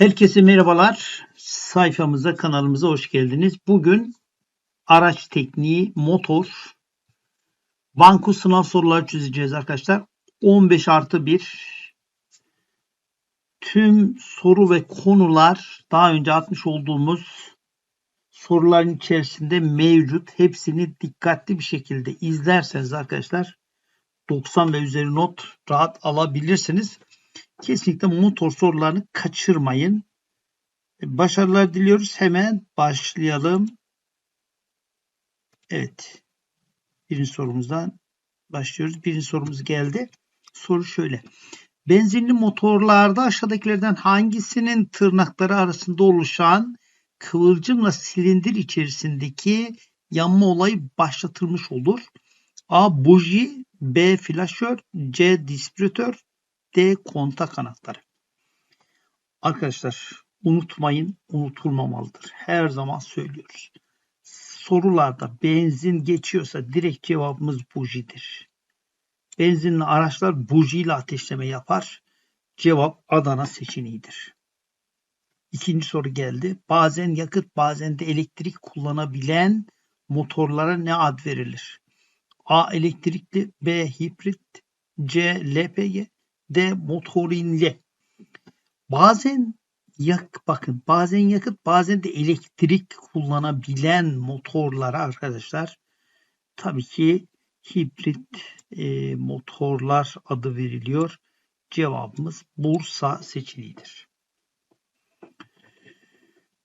Herkese merhabalar. Sayfamıza, kanalımıza hoş geldiniz. Bugün araç tekniği, motor, banko sınav soruları çözeceğiz arkadaşlar. 15 artı 1 tüm soru ve konular daha önce atmış olduğumuz soruların içerisinde mevcut. Hepsini dikkatli bir şekilde izlerseniz arkadaşlar 90 ve üzeri not rahat alabilirsiniz. Kesinlikle motor sorularını kaçırmayın. Başarılar diliyoruz. Hemen başlayalım. Evet. Birinci sorumuzdan başlıyoruz. Birinci sorumuz geldi. Soru şöyle. Benzinli motorlarda aşağıdakilerden hangisinin tırnakları arasında oluşan kıvılcımla silindir içerisindeki yanma olayı başlatılmış olur? A. Buji B. Flaşör C. Distribütör D. Kontak anahtarı. Arkadaşlar unutmayın unutulmamalıdır. Her zaman söylüyoruz. Sorularda benzin geçiyorsa direkt cevabımız bujidir. Benzinli araçlar bujiyle ateşleme yapar. Cevap Adana seçeneğidir. İkinci soru geldi. Bazen yakıt bazen de elektrik kullanabilen motorlara ne ad verilir? A. Elektrikli B. Hibrit C. LPG D. Motorinli Bazen yak bakın bazen yakıt bazen de elektrik kullanabilen motorlara arkadaşlar tabii ki hibrit e, motorlar adı veriliyor. Cevabımız Bursa seçeneğidir.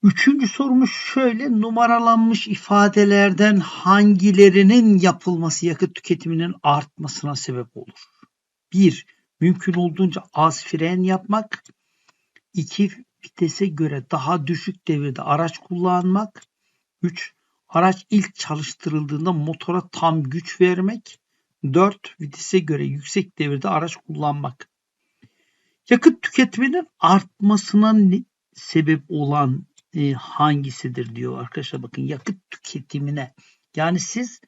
Üçüncü sorumuz şöyle numaralanmış ifadelerden hangilerinin yapılması yakıt tüketiminin artmasına sebep olur? 1. Mümkün olduğunca az fren yapmak. 2. Vitese göre daha düşük devirde araç kullanmak. 3. Araç ilk çalıştırıldığında motora tam güç vermek. 4. Vitese göre yüksek devirde araç kullanmak. Yakıt tüketiminin artmasına sebep olan e, hangisidir diyor arkadaşlar bakın yakıt tüketimine. Yani siz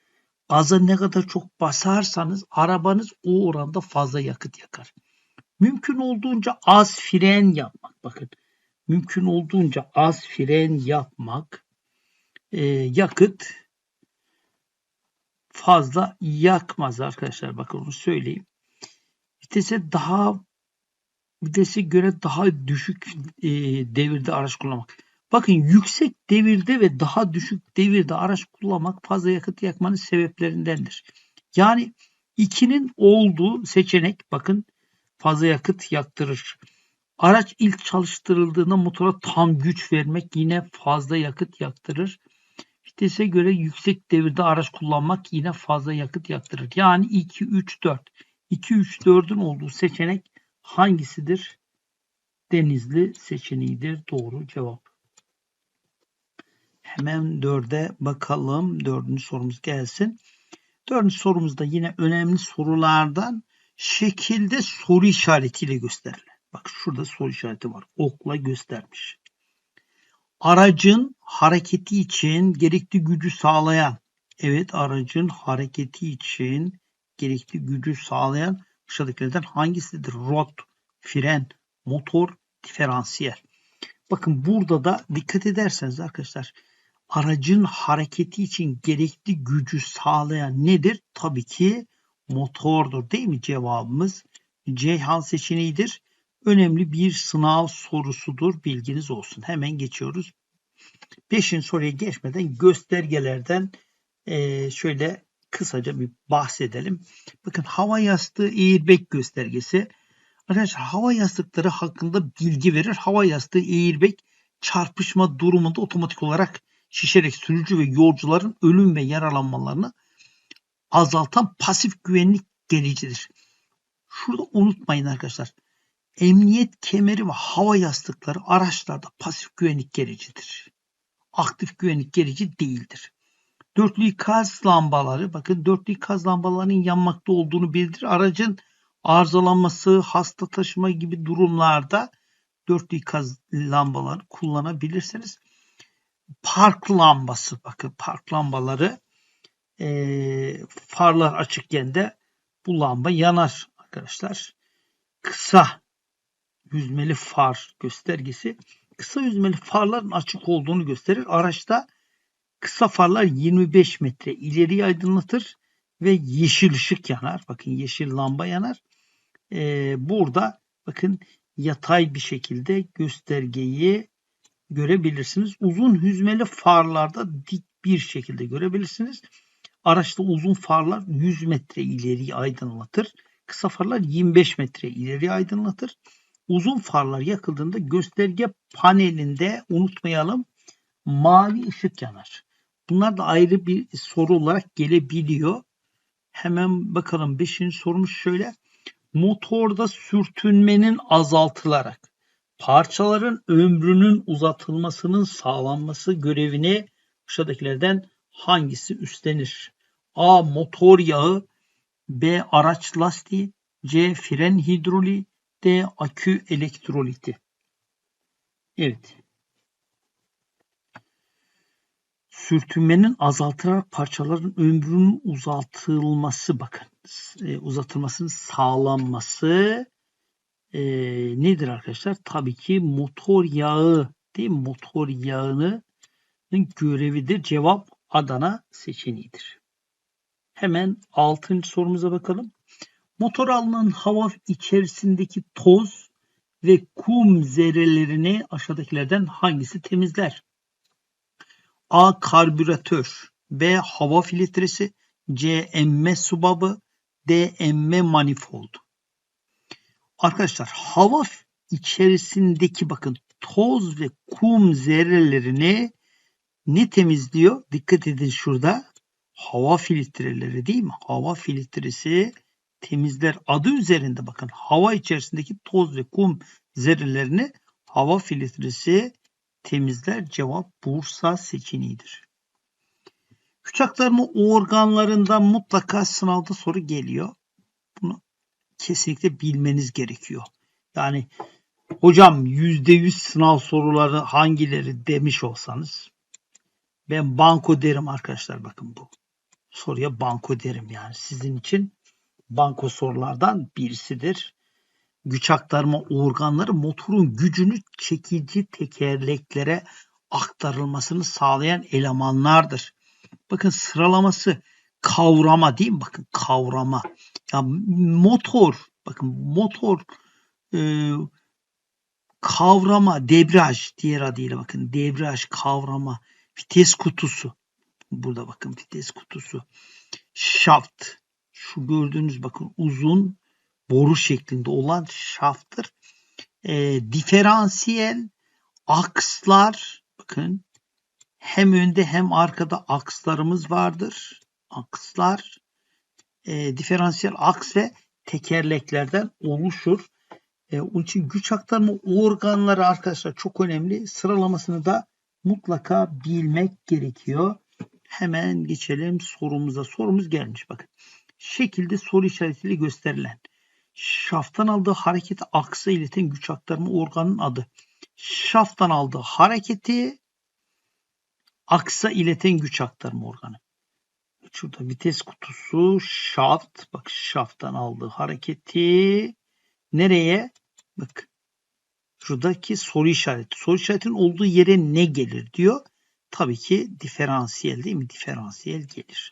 gaza ne kadar çok basarsanız arabanız o oranda fazla yakıt yakar. Mümkün olduğunca az fren yapmak bakın. Mümkün olduğunca az fren yapmak e, yakıt fazla yakmaz arkadaşlar. Bakın onu söyleyeyim. Vitese daha vitese göre daha düşük e, devirde araç kullanmak. Bakın yüksek devirde ve daha düşük devirde araç kullanmak fazla yakıt yakmanın sebeplerindendir. Yani ikinin olduğu seçenek bakın fazla yakıt yaktırır. Araç ilk çalıştırıldığında motora tam güç vermek yine fazla yakıt yaktırır. Vitese göre yüksek devirde araç kullanmak yine fazla yakıt yaktırır. Yani 2, 3, 4. 2, 3, 4'ün olduğu seçenek hangisidir? Denizli seçeneğidir. Doğru cevap. Hemen dörde bakalım. Dördüncü sorumuz gelsin. Dördüncü sorumuzda yine önemli sorulardan şekilde soru işaretiyle gösterilen. Bak şurada soru işareti var. Okla göstermiş. Aracın hareketi için gerekli gücü sağlayan. Evet aracın hareketi için gerekli gücü sağlayan aşağıdakilerden hangisidir? Rot, fren, motor, diferansiyel. Bakın burada da dikkat ederseniz arkadaşlar aracın hareketi için gerekli gücü sağlayan nedir? Tabii ki motordur değil mi cevabımız? Ceyhan seçeneğidir. Önemli bir sınav sorusudur. Bilginiz olsun. Hemen geçiyoruz. Peşin soruya geçmeden göstergelerden e, şöyle kısaca bir bahsedelim. Bakın hava yastığı airbag göstergesi. Arkadaşlar hava yastıkları hakkında bilgi verir. Hava yastığı airbag çarpışma durumunda otomatik olarak şişerek sürücü ve yolcuların ölüm ve yaralanmalarını azaltan pasif güvenlik gericidir. Şurada unutmayın arkadaşlar. Emniyet kemeri ve hava yastıkları araçlarda pasif güvenlik gericidir. Aktif güvenlik gerici değildir. Dörtlü ikaz lambaları, bakın dörtlü ikaz lambalarının yanmakta olduğunu bildirir. Aracın arızalanması, hasta taşıma gibi durumlarda dörtlü ikaz lambaları kullanabilirsiniz. Park lambası, bakın park lambaları e, farlar açıkken de bu lamba yanar arkadaşlar. Kısa yüzmeli far göstergesi kısa yüzmeli farların açık olduğunu gösterir. Araçta kısa farlar 25 metre ileriye aydınlatır ve yeşil ışık yanar. Bakın yeşil lamba yanar. Ee, burada bakın yatay bir şekilde göstergeyi görebilirsiniz. Uzun hüzmeli farlarda dik bir şekilde görebilirsiniz. Araçta uzun farlar 100 metre ileriyi aydınlatır. Kısa farlar 25 metre ileri aydınlatır. Uzun farlar yakıldığında gösterge panelinde unutmayalım mavi ışık yanar. Bunlar da ayrı bir soru olarak gelebiliyor. Hemen bakalım 5. sorumuz şöyle. Motorda sürtünmenin azaltılarak parçaların ömrünün uzatılmasının sağlanması görevini aşağıdakilerden hangisi üstlenir? A. Motor yağı B. Araç lastiği C. Fren hidroliği D. Akü elektroliti Evet. Sürtünmenin azaltılarak parçaların ömrünün uzatılması bakın. E, uzatılmasının sağlanması e, nedir arkadaşlar? Tabii ki motor yağı değil mi? Motor yağının görevidir. Cevap Adana seçeneğidir. Hemen 6. sorumuza bakalım. Motor alınan hava içerisindeki toz ve kum zerrelerini aşağıdakilerden hangisi temizler? A. Karbüratör B. Hava filtresi C. Emme subabı D. Emme manifold. Arkadaşlar hava içerisindeki bakın toz ve kum zerrelerini ne temizliyor? Dikkat edin şurada. Hava filtreleri değil mi? Hava filtresi temizler adı üzerinde bakın hava içerisindeki toz ve kum zerrelerini hava filtresi temizler. Cevap Bursa seçeneğidir. Güç aktarma organlarından mutlaka sınavda soru geliyor. Bunu kesinlikle bilmeniz gerekiyor. Yani hocam %100 sınav soruları hangileri demiş olsanız ben banko derim arkadaşlar bakın bu. Soruya banko derim yani sizin için banko sorulardan birisidir. Güç aktarma organları motorun gücünü çekici tekerleklere aktarılmasını sağlayan elemanlardır. Bakın sıralaması kavrama değil mi? Bakın kavrama. Ya motor bakın motor e, kavrama debriyaj diğer adıyla bakın debriyaj kavrama vites kutusu burada bakın vites kutusu şaft şu gördüğünüz bakın uzun boru şeklinde olan şafttır. E, diferansiyel akslar bakın hem önde hem arkada akslarımız vardır. Akslar e, diferansiyel aks ve tekerleklerden oluşur. E, onun için güç aktarma organları arkadaşlar çok önemli. Sıralamasını da mutlaka bilmek gerekiyor. Hemen geçelim sorumuza. Sorumuz gelmiş bakın. Şekilde soru işaretiyle gösterilen şafttan aldığı hareketi aksa ileten güç aktarma organının adı. Şafttan aldığı hareketi aksa ileten güç aktarma organı. Şurada vites kutusu, şaft. Bak şafttan aldığı hareketi nereye? Bak şuradaki soru işareti. Soru işaretinin olduğu yere ne gelir diyor. Tabii ki diferansiyel değil mi? Diferansiyel gelir.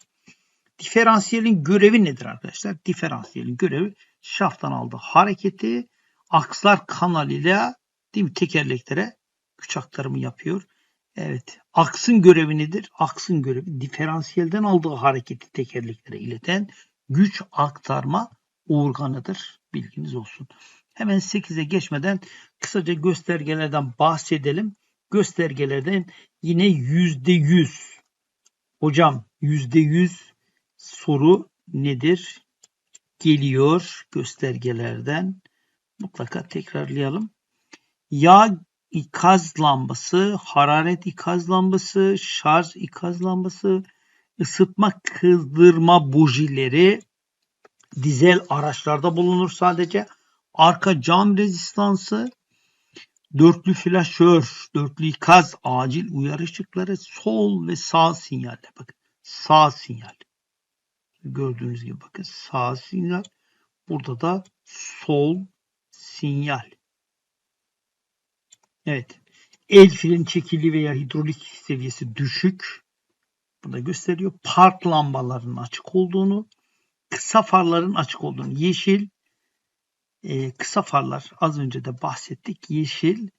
Diferansiyelin görevi nedir arkadaşlar? Diferansiyelin görevi şafttan aldığı hareketi akslar kanalıyla değil mi tekerleklere güç aktarımı yapıyor. Evet. Aksın görevi nedir? Aksın görevi diferansiyelden aldığı hareketi tekerleklere ileten güç aktarma organıdır. Bilginiz olsun. Hemen 8'e geçmeden kısaca göstergelerden bahsedelim. Göstergelerden yine %100 hocam %100 soru nedir? Geliyor göstergelerden. Mutlaka tekrarlayalım. Yağ ikaz lambası, hararet ikaz lambası, şarj ikaz lambası, ısıtma kızdırma bujileri dizel araçlarda bulunur sadece. Arka cam rezistansı, dörtlü flaşör, dörtlü ikaz, acil uyarı ışıkları, sol ve sağ sinyaller. Bakın sağ sinyal. Gördüğünüz gibi bakın sağ sinyal. Burada da sol sinyal. Evet. El fren çekili veya hidrolik seviyesi düşük. Burada gösteriyor. Park lambalarının açık olduğunu, kısa farların açık olduğunu. Yeşil e, kısa farlar az önce de bahsettik. Yeşil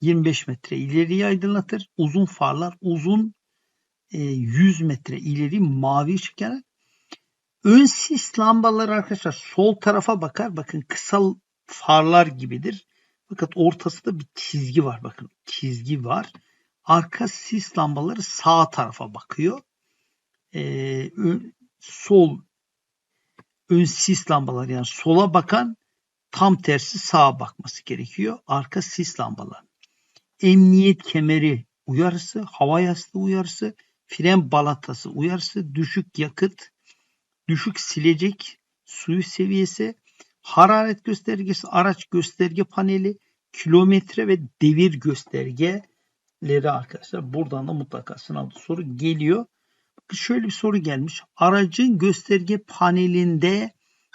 25 metre ileriye aydınlatır. Uzun farlar uzun e, 100 metre ileri mavi ışık. Ön sis lambaları arkadaşlar sol tarafa bakar. Bakın kısa farlar gibidir. Fakat ortasında bir çizgi var. Bakın çizgi var. Arka sis lambaları sağ tarafa bakıyor. Ee, ön, sol ön sis lambaları yani sola bakan tam tersi sağa bakması gerekiyor. Arka sis lambaları. Emniyet kemeri uyarısı, hava yastığı uyarısı, fren balatası uyarısı, düşük yakıt, düşük silecek suyu seviyesi, hararet göstergesi, araç gösterge paneli, kilometre ve devir göstergeleri arkadaşlar. Buradan da mutlaka sınavda soru geliyor. Şöyle bir soru gelmiş. Aracın gösterge panelinde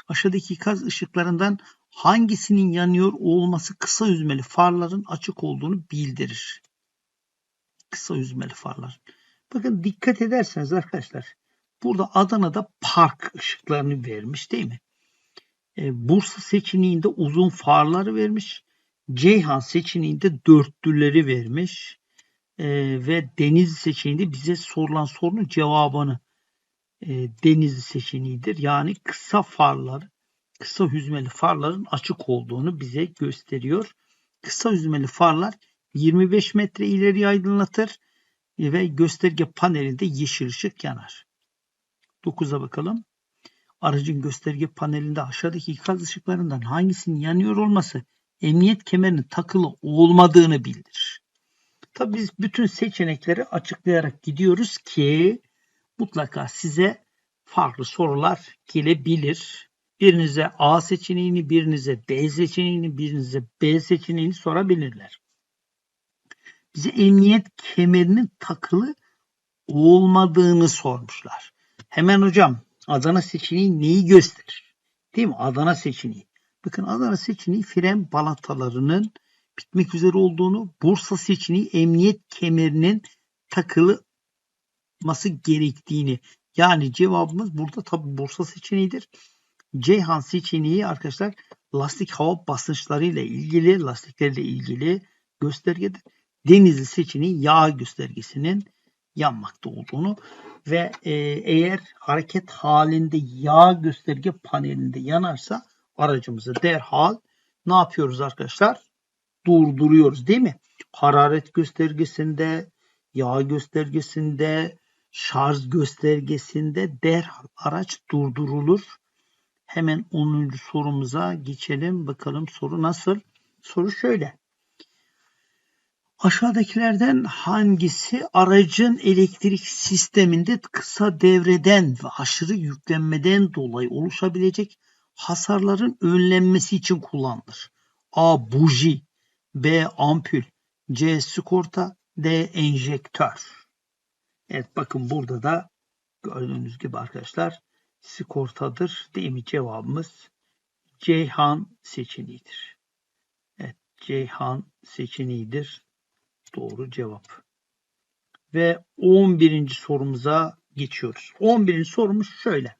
aşağıdaki ikaz ışıklarından hangisinin yanıyor olması kısa yüzmeli farların açık olduğunu bildirir. Kısa yüzmeli farlar. Bakın dikkat ederseniz arkadaşlar burada Adana'da park ışıklarını vermiş değil mi? E, Bursa seçeneğinde uzun farları vermiş. Ceyhan seçeneğinde dörtlüleri vermiş. E, ve Denizli seçeneğinde bize sorulan sorunun cevabını e, Denizli seçeneğidir. Yani kısa farlar, kısa hüzmeli farların açık olduğunu bize gösteriyor. Kısa hüzmeli farlar 25 metre ileri aydınlatır ve gösterge panelinde yeşil ışık yanar. 9'a bakalım. Aracın gösterge panelinde aşağıdaki ikaz ışıklarından hangisinin yanıyor olması emniyet kemerinin takılı olmadığını bildirir. Tabii biz bütün seçenekleri açıklayarak gidiyoruz ki mutlaka size farklı sorular gelebilir. Birinize A seçeneğini, birinize B seçeneğini, birinize B seçeneğini sorabilirler. Bize emniyet kemerinin takılı olmadığını sormuşlar. Hemen hocam Adana seçeneği neyi gösterir? Değil mi? Adana seçeneği. Bakın Adana seçeneği fren balatalarının bitmek üzere olduğunu, Bursa seçeneği emniyet kemerinin takılması gerektiğini. Yani cevabımız burada tabi Bursa seçeneğidir. Ceyhan seçeneği arkadaşlar lastik hava basınçları ile ilgili, lastiklerle ilgili göstergedir. Denizli seçeneği yağ göstergesinin yanmakta olduğunu ve e, eğer hareket halinde yağ gösterge panelinde yanarsa aracımızı derhal ne yapıyoruz arkadaşlar? Durduruyoruz değil mi? Hararet göstergesinde, yağ göstergesinde, şarj göstergesinde derhal araç durdurulur. Hemen 10. sorumuza geçelim. Bakalım soru nasıl? Soru şöyle. Aşağıdakilerden hangisi aracın elektrik sisteminde kısa devreden ve aşırı yüklenmeden dolayı oluşabilecek hasarların önlenmesi için kullanılır? A. Buji B. Ampul C. Skorta D. Enjektör Evet bakın burada da gördüğünüz gibi arkadaşlar skortadır değil mi cevabımız Ceyhan seçeneğidir. Evet Ceyhan seçeneğidir. Doğru cevap. Ve 11. sorumuza geçiyoruz. 11. sorumuz şöyle.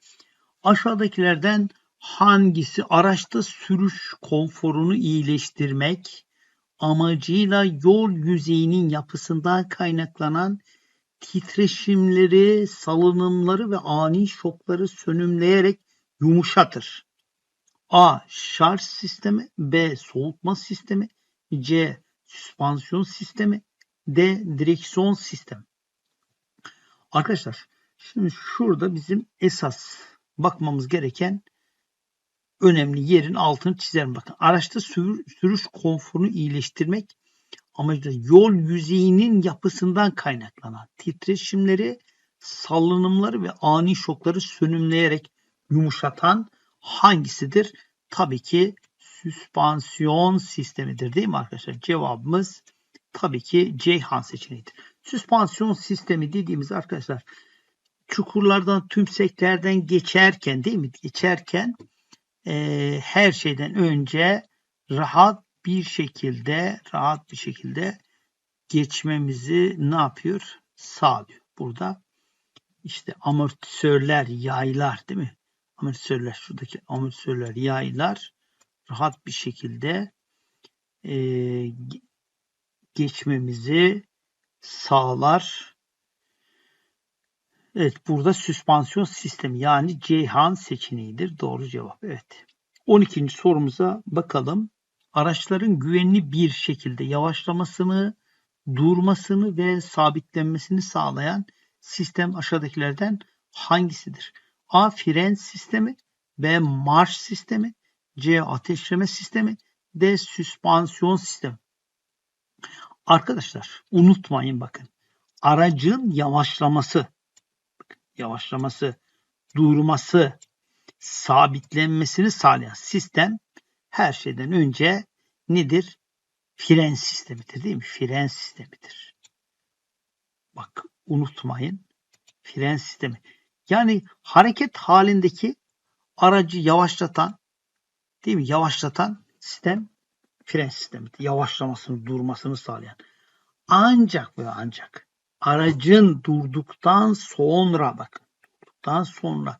Aşağıdakilerden hangisi araçta sürüş konforunu iyileştirmek amacıyla yol yüzeyinin yapısından kaynaklanan titreşimleri, salınımları ve ani şokları sönümleyerek yumuşatır. A. Şarj sistemi B. Soğutma sistemi C süspansiyon sistemi, D direksiyon sistemi. Arkadaşlar şimdi şurada bizim esas bakmamız gereken önemli yerin altını çizelim. Bakın araçta sür, sürüş konforunu iyileştirmek amacıyla yol yüzeyinin yapısından kaynaklanan titreşimleri, salınımları ve ani şokları sönümleyerek yumuşatan hangisidir? Tabii ki süspansiyon sistemidir değil mi arkadaşlar? Cevabımız tabii ki Ceyhan seçeneğidir. Süspansiyon sistemi dediğimiz arkadaşlar çukurlardan, tümseklerden geçerken değil mi? Geçerken e, her şeyden önce rahat bir şekilde rahat bir şekilde geçmemizi ne yapıyor? Sağlıyor. Burada işte amortisörler, yaylar değil mi? Amortisörler şuradaki amortisörler, yaylar rahat bir şekilde e, geçmemizi sağlar. Evet burada süspansiyon sistemi yani Ceyhan seçeneğidir. Doğru cevap. Evet. 12. sorumuza bakalım. Araçların güvenli bir şekilde yavaşlamasını, durmasını ve sabitlenmesini sağlayan sistem aşağıdakilerden hangisidir? A. Fren sistemi B. Marş sistemi C. Ateşleme sistemi D. Süspansiyon sistemi Arkadaşlar unutmayın bakın. Aracın yavaşlaması, yavaşlaması, durması, sabitlenmesini sağlayan sistem her şeyden önce nedir? Fren sistemidir değil mi? Fren sistemidir. Bak unutmayın. Fren sistemi. Yani hareket halindeki aracı yavaşlatan değil mi? Yavaşlatan sistem fren sistemidir. Yavaşlamasını, durmasını sağlayan. Ancak ve ancak aracın durduktan sonra bakın durduktan sonra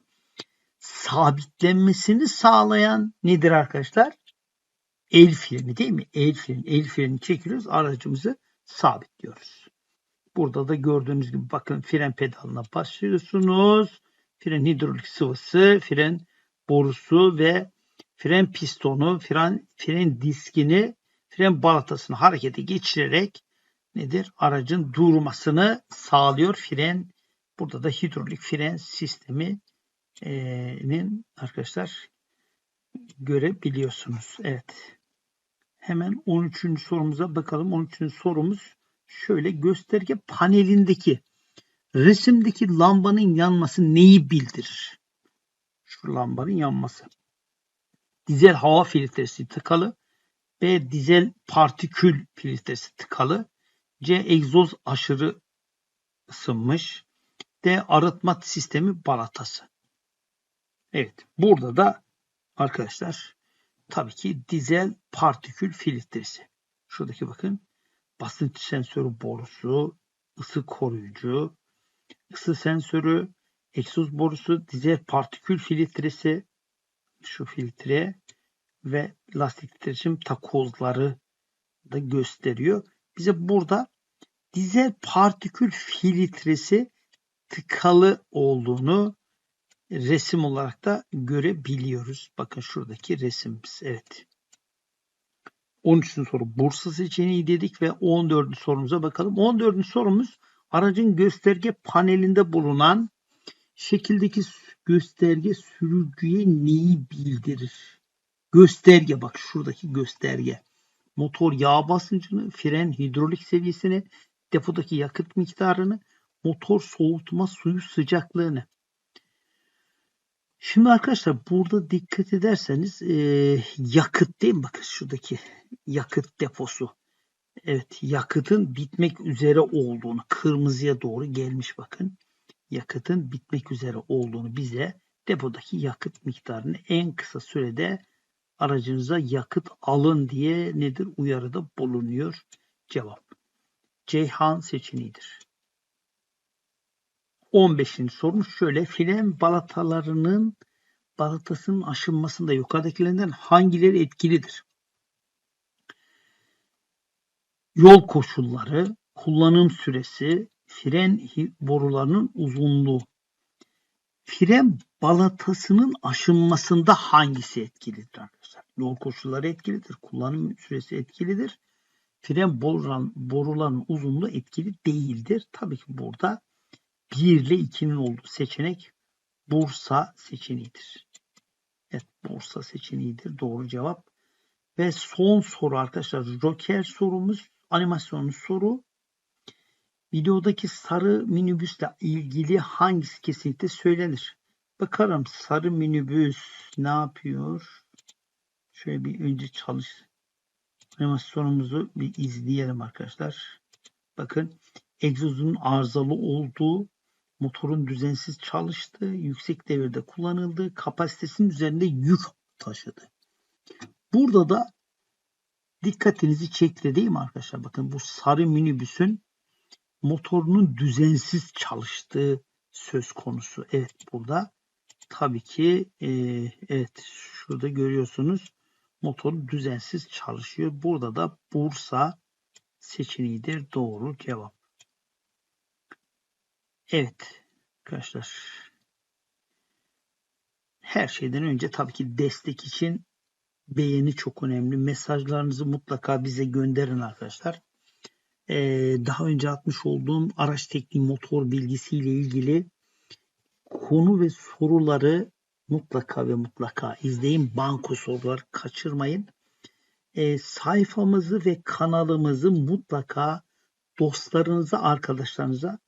sabitlenmesini sağlayan nedir arkadaşlar? El freni değil mi? El freni. El freni çekiyoruz. Aracımızı sabitliyoruz. Burada da gördüğünüz gibi bakın fren pedalına basıyorsunuz. Fren hidrolik sıvısı, fren borusu ve fren pistonu, fren, fren diskini, fren balatasını harekete geçirerek nedir? Aracın durmasını sağlıyor fren. Burada da hidrolik fren sisteminin arkadaşlar görebiliyorsunuz. Evet. Hemen 13. sorumuza bakalım. 13. sorumuz şöyle gösterge panelindeki resimdeki lambanın yanması neyi bildirir? Şu lambanın yanması dizel hava filtresi tıkalı. B. Dizel partikül filtresi tıkalı. C. Egzoz aşırı ısınmış. D. Arıtma sistemi balatası. Evet. Burada da arkadaşlar tabii ki dizel partikül filtresi. Şuradaki bakın basınç sensörü borusu, ısı koruyucu, ısı sensörü, egzoz borusu, dizel partikül filtresi, şu filtre ve lastik titreşim takozları da gösteriyor. Bize burada dizel partikül filtresi tıkalı olduğunu resim olarak da görebiliyoruz. Bakın şuradaki resimimiz. Evet. 13. soru Bursa seçeneği dedik ve 14. sorumuza bakalım. 14. sorumuz aracın gösterge panelinde bulunan şekildeki gösterge sürücüye neyi bildirir? Gösterge bak şuradaki gösterge. Motor yağ basıncını, fren hidrolik seviyesini, depodaki yakıt miktarını, motor soğutma suyu sıcaklığını. Şimdi arkadaşlar burada dikkat ederseniz e, yakıt değil mi? Bakın şuradaki yakıt deposu. Evet yakıtın bitmek üzere olduğunu kırmızıya doğru gelmiş bakın yakıtın bitmek üzere olduğunu bize depodaki yakıt miktarını en kısa sürede aracınıza yakıt alın diye nedir uyarıda bulunuyor cevap. Ceyhan seçeneğidir. 15. sorumuz şöyle. Fren balatalarının balatasının aşınmasında yukarıdakilerinden hangileri etkilidir? Yol koşulları, kullanım süresi, fren borularının uzunluğu. Fren balatasının aşınmasında hangisi etkilidir arkadaşlar? Yol koşulları etkilidir, kullanım süresi etkilidir. Fren borulan, boruların uzunluğu etkili değildir. Tabii ki burada 1 ile 2'nin olduğu seçenek Bursa seçeneğidir. Evet Bursa seçeneğidir. Doğru cevap. Ve son soru arkadaşlar. Joker sorumuz animasyonlu soru. Videodaki sarı minibüsle ilgili hangisi kesinlikle söylenir? Bakalım sarı minibüs ne yapıyor? Şöyle bir önce çalış. Animasyonumuzu bir izleyelim arkadaşlar. Bakın egzozun arızalı olduğu, motorun düzensiz çalıştığı, yüksek devirde kullanıldığı, kapasitesinin üzerinde yük taşıdı. Burada da dikkatinizi çekti değil mi arkadaşlar? Bakın bu sarı minibüsün motorunun düzensiz çalıştığı söz konusu. Evet burada tabii ki e, evet şurada görüyorsunuz motor düzensiz çalışıyor. Burada da Bursa seçeneğidir doğru cevap. Evet arkadaşlar her şeyden önce tabii ki destek için beğeni çok önemli. Mesajlarınızı mutlaka bize gönderin arkadaşlar. Ee, daha önce atmış olduğum araç tekniği motor bilgisiyle ilgili konu ve soruları mutlaka ve mutlaka izleyin. Banko sorular kaçırmayın. Ee, sayfamızı ve kanalımızı mutlaka dostlarınıza, arkadaşlarınıza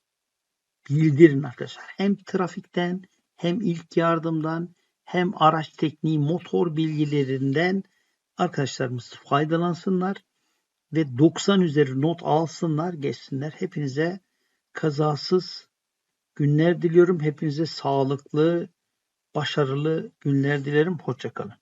bildirin arkadaşlar. Hem trafikten hem ilk yardımdan hem araç tekniği motor bilgilerinden arkadaşlarımız faydalansınlar ve 90 üzeri not alsınlar geçsinler. Hepinize kazasız günler diliyorum. Hepinize sağlıklı, başarılı günler dilerim. Hoşçakalın.